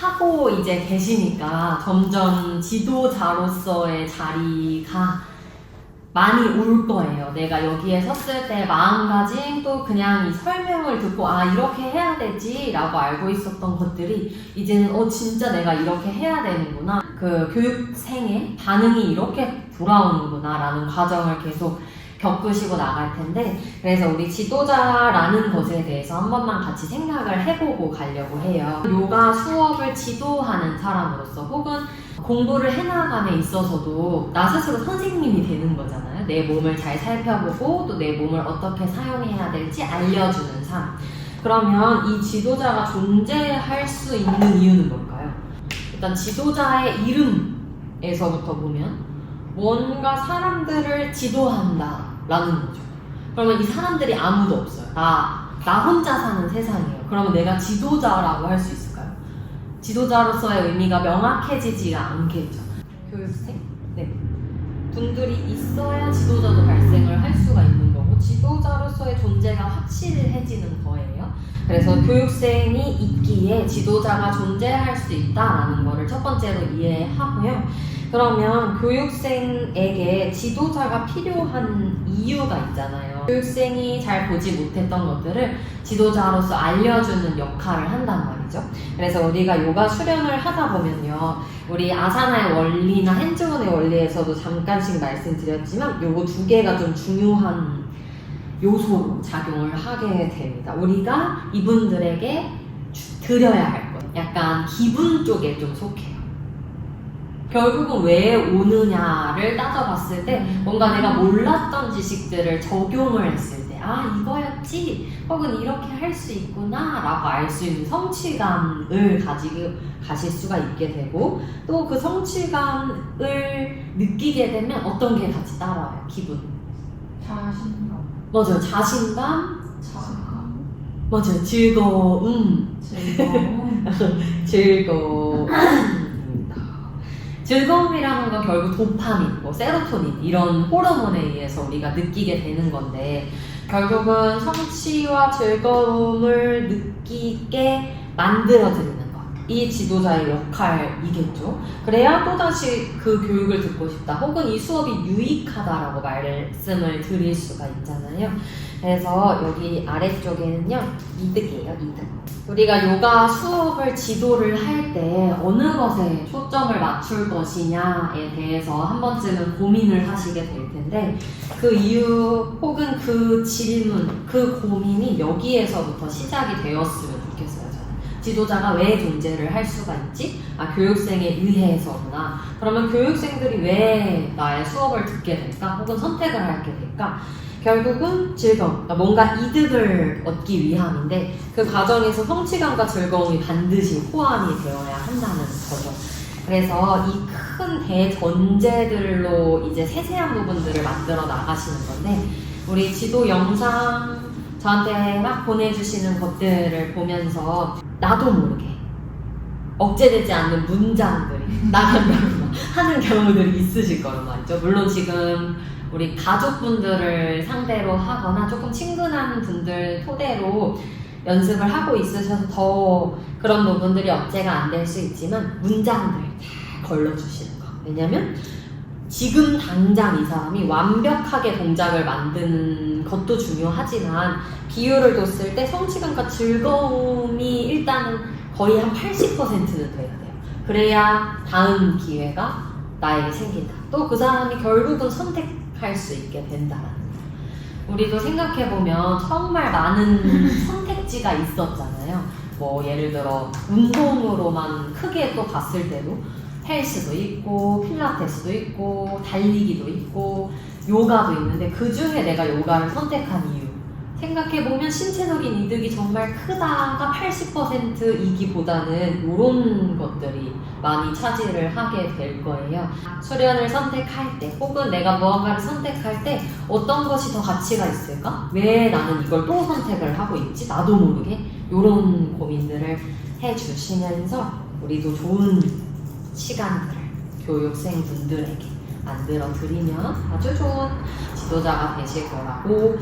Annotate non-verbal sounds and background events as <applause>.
하고 이제 계시니까 점점 지도자로서의 자리가 많이 올 거예요. 내가 여기에 섰을 때 마음가짐 또 그냥 이 설명을 듣고 아 이렇게 해야 되지라고 알고 있었던 것들이 이제는 어 진짜 내가 이렇게 해야 되는구나 그 교육생의 반응이 이렇게 돌아오는구나라는 과정을 계속 겪으시고 나갈 텐데 그래서 우리 지도자라는 것에 대해서 한 번만 같이 생각을 해보고 가려고 해요. 요가 수업을 지도하는 사람으로서 혹은 공부를 해나감에 있어서도 나 스스로 선생님이 되는 거잖아요. 내 몸을 잘 살펴보고 또 내 몸을 어떻게 사용해야 될지 알려주는 사람. 그러면 이 지도자가 존재할 수 있는 이유는 뭘까요? 일단 지도자의 이름에서부터 보면 뭔가 사람들을 지도한다 라는 거죠. 그러면 이 사람들이 아무도 없어요. 나, 나 혼자 사는 세상이에요. 그러면 내가 지도자라고 할 수 있을까요? 지도자로서의 의미가 명확해지지가 않겠죠. 교육생? 네. 분들이 있어야 지도자도 발생을 할 수가 있는 거고, 지도자로서의 존재가 확실해지는 거예요. 그래서 교육생이 있기에 지도자가 존재할 수 있다라는 거를 첫 번째로 이해하고요. 그러면 교육생에게 지도자가 필요한 이유가 있잖아요. 교육생이 잘 보지 못했던 것들을 지도자로서 알려주는 역할을 한단 말이죠. 그래서 우리가 요가 수련을 하다 보면요. 우리 아사나의 원리나 핸즈온의 원리에서도 잠깐씩 말씀드렸지만 요거 두 개가 좀 중요한 요소로 작용을 하게 됩니다. 우리가 이분들에게 주- 드려야 할 것. 약간 기분 쪽에 좀 속해요. 결국은 왜 오느냐를 따져봤을 때 뭔가 내가 몰랐던 지식들을 적용을 했을 때 아 이거였지? 혹은 이렇게 할 수 있구나 라고 알 수 있는 성취감을 가지고 가실 수가 있게 되고 또 그 성취감을 느끼게 되면 어떤 게 같이 따라와요? 기분. 자신감, 맞아요. 자신감 자신감, 맞아요 즐거움 즐거움, <laughs> 즐거움입니다. 즐거움이라는 건 결국 도파민, 뭐 세로토닌 이런 호르몬에 의해서 우리가 느끼게 되는 건데 결국은 성취와 즐거움을 느끼게 만들어드리는 것. 이 지도자의 역할이겠죠. 그래야 또다시 그 교육을 듣고 싶다. 혹은 이 수업이 유익하다라고 말씀을 드릴 수가 있잖아요. 그래서 여기 아래쪽에는요, 이득이에요, 이득. 우리가 요가 수업을 지도를 할 때 어느 것에 초점을 맞출 것이냐에 대해서 한 번쯤은 고민을 하시게 될 텐데 그 이유 혹은 그 질문, 그 고민이 여기에서부터 시작이 되었으면. 지도자가 왜 존재를 할 수가 있지? 아, 교육생에 의해서구나. 그러면 교육생들이 왜 나의 수업을 듣게 될까? 혹은 선택을 하게 될까? 결국은 즐거움, 그러니까 뭔가 이득을 얻기 위함인데 그 과정에서 성취감과 즐거움이 반드시 호환이 되어야 한다는 거죠. 그래서 이 큰 대전제들로 이제 세세한 부분들을 만들어 나가시는 건데 우리 지도 영상 저한테 막 보내주시는 것들을 보면서 나도 모르게 억제되지 않는 문장들이 <laughs> 나간다거나 하는 경우들이 있으실 거란 말이죠. 물론 지금 우리 가족분들을 상대로 하거나 조금 친근한 분들 토대로 연습을 하고 있으셔서 더 그런 부분들이 억제가 안 될 수 있지만 문장들 다 걸러주시는 거. 왜냐면 지금 당장 이 사람이 완벽하게 동작을 만드는 것도 중요하지만 비율을 뒀을 때 성취감과 즐거움이 일단은 거의 한 80%는 돼야 돼요. 그래야 다음 기회가 나에게 생긴다. 또 그 사람이 결국은 선택할 수 있게 된다라는 거. 우리도 생각해보면 정말 많은 <laughs> 선택지가 있었잖아요. 뭐 예를 들어 운동으로만 크게 또 봤을 때도 헬스도 있고 필라테스도 있고 달리기도 있고 요가도 있는데 그 중에 내가 요가를 선택한 이유 생각해보면 신체적인 이득이 정말 크다가 80%이기보다는 이런 것들이 많이 차지를 하게 될 거예요. 수련을 선택할 때 혹은 내가 무언가를 선택할 때 어떤 것이 더 가치가 있을까? 왜 나는 이걸 또 선택을 하고 있지? 나도 모르게 이런 고민들을 해주시면서 우리도 좋은 시간들을 교육생분들에게 만들어 드리면 아주 좋은 지도자가 되실 거라고